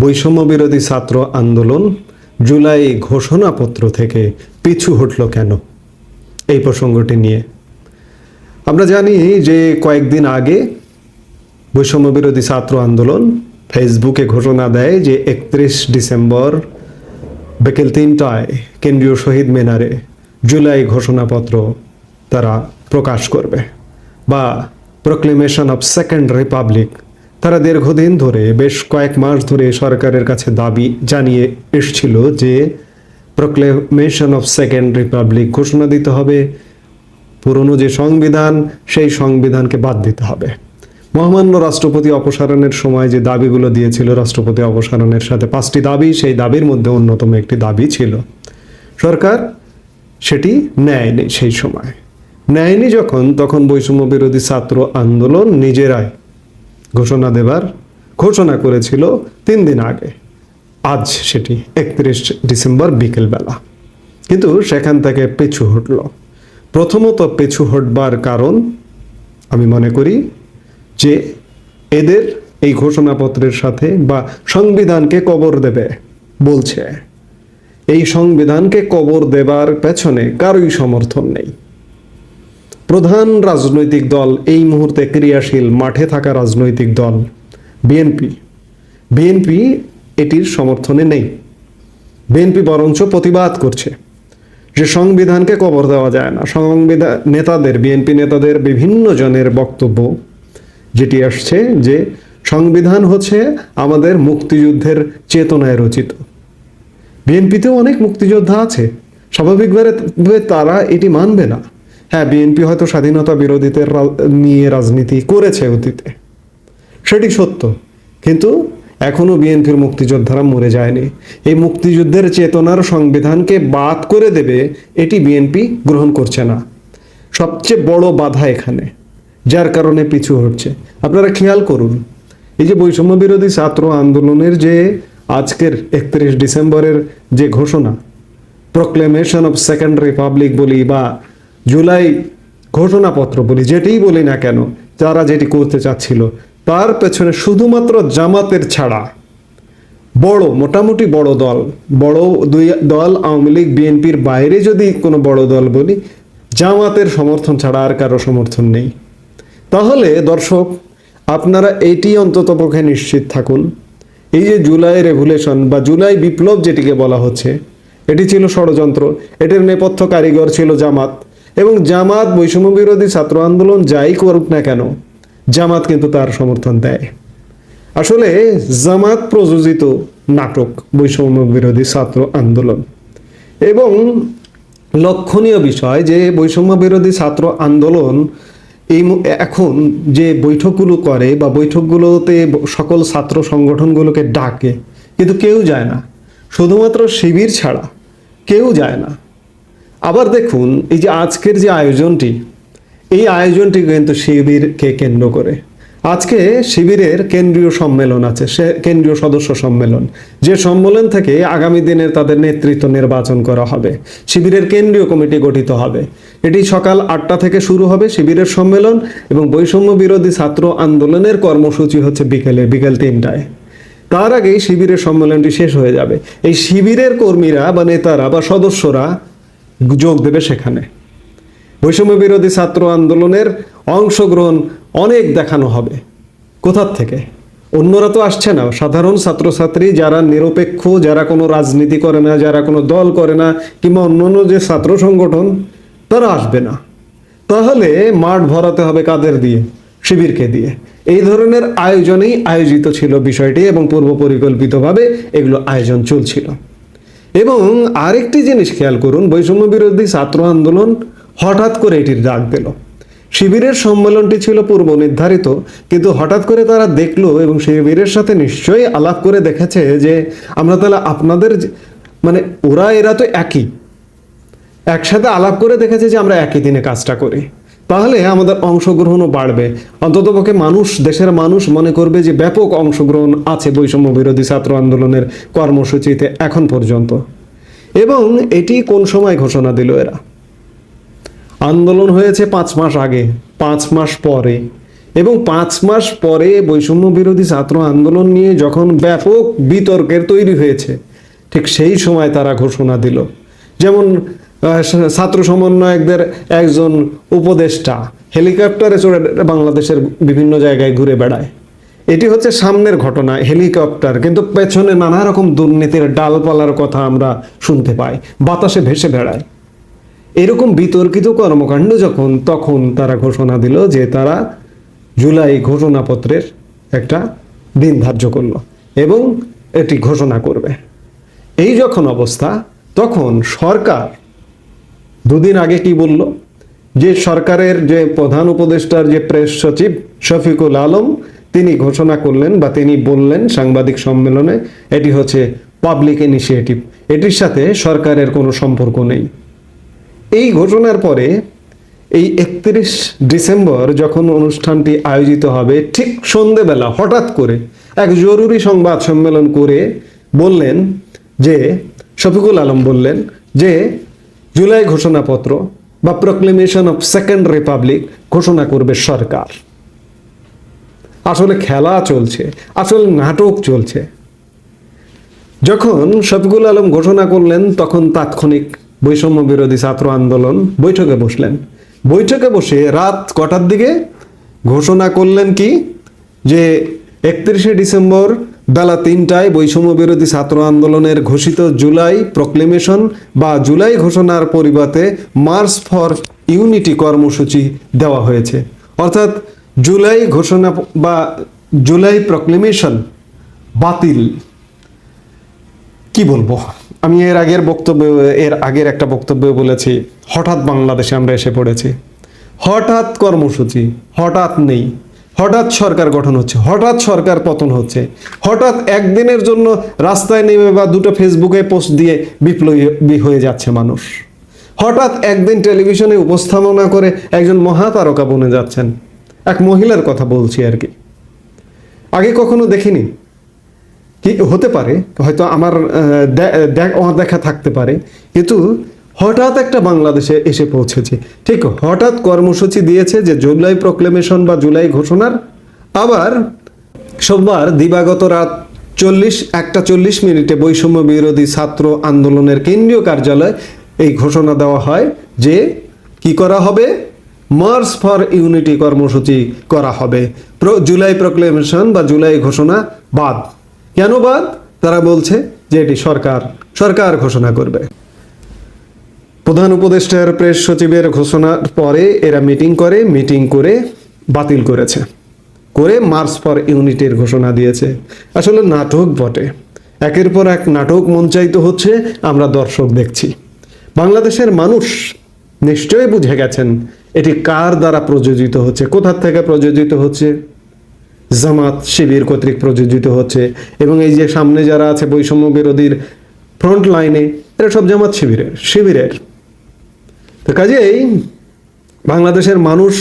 বৈষম্য বিরোধী ছাত্র আন্দোলন জুলাই ঘোষণাপত্র থেকে পিছু হটল কেন? এই প্রসঙ্গটি নিয়ে। আমরা জানি যে কয়েকদিন আগে বৈষম্য বিরোধী ছাত্র আন্দোলন ফেসবুকে ঘোষণা দেয় যে একত্রিশ ডিসেম্বর বিকেল তিনটায় কেন্দ্রীয় শহীদ মিনারে জুলাই ঘোষণাপত্র তারা প্রকাশ করবে বা প্রক্লেমেশন অফ সেকেন্ড রিপাবলিক তারা দীর্ঘদিন ধরে, বেশ কয়েক মাস ধরে সরকারের কাছে দাবি জানিয়ে এসছিল যে প্রক্লেমেশন অফ সেকেন্ড রিপাবলিক ঘোষণা দিতে হবে। পুরনো যে সংবিধান, সেই সংবিধানকে বাদ দিতে হবে। মহামান্য রাষ্ট্রপতি অপসারণের সময় যে দাবিগুলো দিয়েছিল, রাষ্ট্রপতি অপসারণের সাথে পাঁচটি দাবি, সেই দাবির মধ্যে অন্যতম একটি দাবি ছিল। সরকার সেটি নেয়নি সেই সময়। নেয়নি যখন, তখন বৈষম্য বিরোধী ছাত্র আন্দোলন নিজেরাই ঘোষণা দেবার ঘোষণা করেছিল তিন দিন আগে। আজ সেটি একত্রিশ ডিসেম্বর বিকেলবেলা। কিন্তু সেখান থেকে পিছু হটল। প্রথমত পিছু হটবার কারণ আমি মনে করি যে এদের এই ঘোষণাপত্রের সাথে বা সংবিধানকে কবর দেবে বলছে। এই সংবিধানকে কবর দেবার পেছনে কারোই সমর্থন নেই। প্রধান রাজনৈতিক দল এই মুহূর্তে ক্রিয়াশীল মাঠে থাকা রাজনৈতিক দল বিএনপি। বিএনপি এটির সমর্থনে নেই। বিএনপি বরঞ্চ প্রতিবাদ করছে। যে সংবিধানকে কবর দেওয়া যায় না। সংবিধান নেতাদের, বিএনপি নেতাদের বিভিন্ন জনের বক্তব্য যেটি আসছে যে সংবিধান হচ্ছে আমাদের মুক্তিযুদ্ধের চেতনায় রচিত। বিএনপিতেও অনেক মুক্তিযোদ্ধা আছে। স্বাভাবিকভাবে তারা এটি মানবে না। হ্যাঁ বিএনপি হয়তো স্বাধীনতা বিরোধীদের নিয়ে রাজনীতি করেছে অতীতে। সেটি সত্য। কিন্তু এখনও বিএনপির মুক্তিযোদ্ধারা মরে যায়নি। এই মুক্তিযুদ্ধের চেতনার সংবিধানকে বাদ করে দেবে এটি বিএনপি গ্রহণ করছে না। সবচেয়ে বড় বাধা এখানে, যার কারণে পিছু হচ্ছে আপনারা খেয়াল করুন, এই যে বৈষম্য বিরোধী ছাত্র আন্দোলনের যে আজকের একত্রিশ ডিসেম্বরের যে ঘোষণা প্রক্লেমেশন অফ সেকেন্ড রিপাবলিক বলি বা জুলাই ঘোষণাপত্র বলি যেটিই বলি না কেন, যারা যেটি করতে চাচ্ছিল, তার পেছনে শুধুমাত্র জামাতের ছাড়া বড়, মোটামুটি বড় দল, বড় দুই দল, আওয়ামী লীগ, বিএনপির বাইরে যদি কোনো বড় দল বলি, জামাতের সমর্থন ছাড়া আর কারও সমর্থন নেই। তাহলে দর্শক, আপনারা এটি অন্তত পক্ষে নিশ্চিত থাকুন, এই যে জুলাই রেগুলেশন বা জুলাই বিপ্লব যেটিকে বলা হচ্ছে, এটি ছিল ষড়যন্ত্র, এটির নেপথ্য কারিগর ছিল জামাত। এবং জামাত বৈষম্য বিরোধী ছাত্র আন্দোলন যাই করুক না কেন, জামাত কিন্তু তার সমর্থন দেয়। আসলে জামাত প্রযোজিত নাটক বৈষম্য বিরোধী ছাত্র আন্দোলন। এবং লক্ষণীয় বিষয় যে বৈষম্য বিরোধী ছাত্র আন্দোলন এই এখন যে বৈঠকগুলো করে বা বৈঠকগুলোতে সকল ছাত্র সংগঠনগুলোকে ডাকে, কিন্তু কেউ যায় না। শুধুমাত্র শিবির ছাড়া কেউ যায় না। আবার দেখুন, এই যে আজকের যে আয়োজনটি, এই আয়োজনটি কিন্তু শিবিরকে কেন্দ্র করে। আজকে শিবিরের কেন্দ্রীয় সম্মেলন আছে, সে কেন্দ্রীয় সদস্য সম্মেলন। যে সম্মেলন থেকে আগামী দিনের তাদের নেতৃত্ব নির্বাচন করা হবে। শিবিরের কেন্দ্রীয় কমিটি গঠিত হবে। এটি সকাল আটটা থেকে শুরু হবে শিবিরের সম্মেলন এবং বৈষম্য বিরোধী ছাত্র আন্দোলনের কর্মসূচি হচ্ছে বিকেলে, বিকেল তিনটায়। তার আগেই শিবিরের সম্মেলনটি শেষ হয়ে যাবে। এই শিবিরের কর্মীরা বা নেতারা বা সদস্যরা যোগ দেবে সেখানে। বৈষম্য বিরোধী ছাত্র আন্দোলনের অংশগ্রহণ অনেক দেখানো হবে। কোথার থেকে? অন্যরা তো আসছে না। সাধারণ ছাত্রছাত্রী যারা নিরপেক্ষ, যারা কোনো রাজনীতি করে না, যারা কোনো দল করে না, কিংবা অন্যান্য যে ছাত্র সংগঠন, তারা আসবে না। তাহলে মাঠ ভরাতে হবে কাদের দিয়ে? শিবিরকে দিয়ে। এই ধরনের আয়োজনেই আয়োজিত ছিল বিষয়টি এবং পূর্ব পরিকল্পিতভাবে এগুলো আয়োজন চলছিল। এবং আরেকটি জিনিস খেয়াল করুন, বৈষম্য বিরোধী ছাত্র আন্দোলন হঠাৎ করে এটির ডাক দিল। শিবিরের সম্মেলনটি ছিল পূর্ব নির্ধারিত, কিন্তু হঠাৎ করে তারা দেখল এবং শিবিরের সাথে নিশ্চয়ই আলাপ করে দেখেছে যে আমরা তাহলে আপনাদের মানে ওরা, এরা তো একই। একসাথে আলাপ করে দেখেছে যে আমরা একই দিনে কাজটা করি। তাহলে আমাদের অংশগ্রহণও বাড়বে। অন্ততপক্ষে মানুষ, দেশের মানুষ মনে করবে যে ব্যাপক অংশগ্রহণ আছে বৈষম্য বিরোধী ছাত্র আন্দোলনের কর্মসূচিতে এখন পর্যন্ত। এবং এটি কোন সময় ঘোষণা দিল এরা? আন্দোলন হয়েছে পাঁচ মাস আগে, পাঁচ মাস পরে। এবং পাঁচ মাস পরে বৈষম্য বিরোধী ছাত্র আন্দোলন নিয়ে যখন ব্যাপক বিতর্কের তৈরি হয়েছে, ঠিক সেই সময় তারা ঘোষণা দিল। যেমন ছাত্র সমন্বয়কদের একজন উপদেষ্টা। হেলিকপ্টারে চড়ে বাংলাদেশের বিভিন্ন জায়গায় ঘুরে বেড়ায়। এটি হচ্ছে সামনের ঘটনা, হেলিকপ্টার। কিন্তু পেছনে নানা রকম দুর্নীতির ডালপালার কথা আমরা শুনতে পাই, বাতাসে ভেসে বেড়ায়। এরকম বিতর্কিত কর্মকাণ্ড যখন, তখন তারা ঘোষণা দিল যে তারা জুলাই ঘোষণাপত্রের একটা দিন ধার্য করল এবং এটি ঘোষণা করবে। এই যখন অবস্থা, তখন সরকার দুদিন আগে কি বলল? যে সরকারের যে প্রধান উপদেষ্টার যে প্রেস সচিব শফিকুল আলম, তিনি ঘোষণা করলেন বা তিনি বললেন সাংবাদিক সম্মেলনে, এটি হচ্ছে পাবলিক ইনিশিয়েটিভ এটির সাথে সরকারের কোনো সম্পর্ক নেই। এই ঘোষণার পরে এই একত্রিশ ডিসেম্বর যখন অনুষ্ঠানটি আয়োজিত হবে, ঠিক সন্ধেবেলা হঠাৎ করে এক জরুরি সংবাদ সম্মেলন করে বললেন যে, শফিকুল আলম বললেন যে জুলাই ঘোষণাপত্র বা প্রক্লেমেশন অফ সেকেন্ড রিপাবলিক ঘোষণা করবে সরকার। আসলে খেলা চলছে, আসলে নাটক চলছে। যখন শফিকুল আলম ঘোষণা করলেন, তখন তাৎক্ষণিক বৈষম্য বিরোধী ছাত্র আন্দোলন বৈঠকে বসলেন। বৈঠকে বসে রাত কটার দিকে ঘোষণা করলেন কি? যে একত্রিশে ডিসেম্বর বেলা তিনটায় বৈষম্য বিরোধী ছাত্র আন্দোলনের ঘোষিত জুলাই প্রক্লেমেশন বা জুলাই ঘোষণার পরিবর্তে মার্চ ফর ইউনিটি কর্মসূচি দেওয়া হয়েছে। অর্থাৎ জুলাই ঘোষণা বা জুলাই প্রক্লেমেশন বাতিল। কি বলব? আমি এর আগের বক্তব্য, এর আগের একটা বক্তব্য বলেছি, হঠাৎ বাংলাদেশে আমরা এসে পড়েছি। হঠাৎ কর্মসূচি, হঠাৎ নেই। হঠাৎ সরকার গঠন হচ্ছে হঠাৎ সরকার পতন হচ্ছে হঠাৎ একদিনের জন্য রাস্তায় নেমে বা দুটো ফেসবুকে পোস্ট দিয়ে বিপ্লবী হয়ে যাচ্ছে মানুষ। হঠাৎ একদিন টেলিভিশনে উপস্থাপনা করে একজন মহাতারকা বনে যাচ্ছেন। এক মহিলার কথা বলছি আর কি। আগে কখনো দেখিনি। কি হতে পারে হয়তো আমার আহ, দে- দে- থাকতে পারে। কিন্তু হঠাৎ একটা বাংলাদেশে এসে পৌঁছেছে। ঠিক হঠাৎ কর্মসূচি দিয়েছে যে জুলাই প্রক্লেমেশন বা জুলাই ঘোষণার। আবার সোমবার দিবাগত রাত চল্লিশ, একটা চল্লিশ মিনিটে বৈষম্য বিরোধী ছাত্র আন্দোলনের কেন্দ্রীয় কার্যালয় এই ঘোষণা দেওয়া হয় যে কি করা হবে? মার্চ ফর ইউনিটি কর্মসূচি করা হবে। জুলাই প্রক্লেমেশন বা জুলাই ঘোষণা বাদ। কেন বাদ? তারা বলছে যে এটি সরকার সরকার ঘোষণা করবে। প্রধান উপদেষ্টার প্রেস সচিবের ঘোষণার পরে এরা মিটিং করে মিটিং করে বাতিল করেছে। করে মার্চ ফর ইউনিটির ঘোষণা দিয়েছে। আসলে নাটক বটে। একের পর এক নাটক মঞ্চায়িত হচ্ছে, আমরা দর্শক দেখছি। বাংলাদেশের মানুষ নিশ্চয়ই বুঝে গেছেন, এটি কার দ্বারা প্রযোজিত হচ্ছে, কোথার থেকে প্রযোজিত হচ্ছে? জামাত শিবির কর্তৃক প্রযোজিত হচ্ছে এবং এই যে সামনে যারা আছে বৈষম্য বিরোধীর ফ্রন্ট লাইনে, এরা সব জামাত শিবিরের শিবিরের। তো কাজেই বাংলাদেশের মানুষ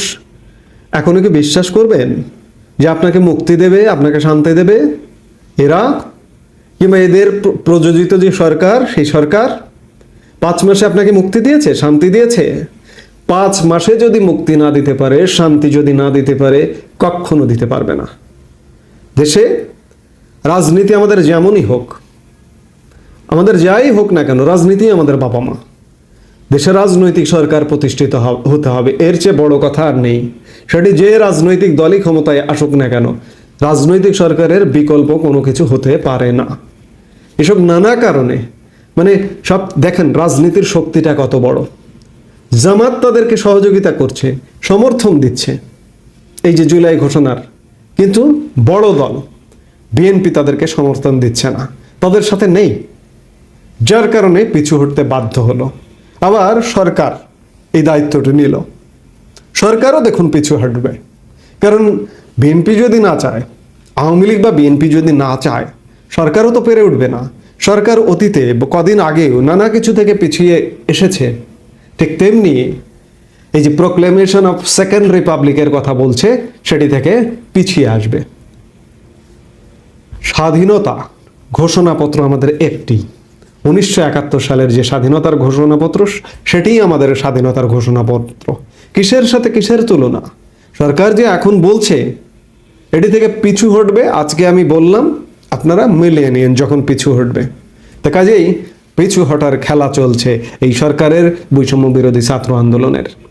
এখনও কি বিশ্বাস করবেন যে আপনাকে মুক্তি দেবে, আপনাকে শান্তি দেবে? এরা কিংবা এদের প্রযোজিত যে সরকার, সেই সরকার পাঁচ মাসে আপনাকে মুক্তি দিয়েছে, শান্তি দিয়েছে? পাঁচ মাসে যদি মুক্তি না দিতে পারে, শান্তি যদি না দিতে পারে, কখনো দিতে পারবে না। দেশে রাজনীতি আমাদের যেমনই হোক, আমাদের যাই হোক না কেন রাজনীতি আমাদের বাবা মা। দেশে রাজনৈতিক সরকার প্রতিষ্ঠিত হতে হবে। এর চেয়ে বড় কথা আর নেই। সেটি যে রাজনৈতিক দলই ক্ষমতায় আসুক না কেন, রাজনৈতিক সরকারের বিকল্প কোনো কিছু হতে পারে না। এসব নানা কারণে মানে সব দেখেন রাজনীতির শক্তিটা কত বড়। জামাত তাদেরকে সহযোগিতা করছে, সমর্থন দিচ্ছে, এই যে জুলাই ঘোষণার। কিন্তু বড় দল, বিএনপি তাদেরকে সমর্থন দিচ্ছে না, তাদের সাথে নেই। যার কারণে পিছু হটতে বাধ্য হলো। আবার সরকার এই দায়িত্বটি নিল। সরকারও দেখুন পিছু হাঁটবে। কারণ বিএনপি যদি না চায়, আওয়ামী লীগ বা বিএনপি যদি না চায়, সরকারও তো পেরে উঠবে না। সরকার অতীতে কদিন আগেও নানা কিছু থেকে পিছিয়ে এসেছে। ঠিক তেমনি এই যে প্রোক্লেমেশন অফ সেকেন্ড রিপাবলিকের কথা বলছে, সেটি থেকে পিছিয়ে আসবে। স্বাধীনতা ঘোষণাপত্র আমাদের একটি। উনিশশো একাত্তর সালের যে স্বাধীনতার ঘোষণাপত্র, সেটিই আমাদের স্বাধীনতার ঘোষণাপত্র। কিসের সাথে কিসের তুলনা? সরকার যে এখন বলছে, এটি থেকে পিছু হটবে, আজকে আমি বললাম, আপনারা মিলিয়ে নিন যখন পিছু হটবে। তা কাজেই পিছু হটার খেলা চলছে এই সরকারের বৈষম্য বিরোধী ছাত্র আন্দোলনের।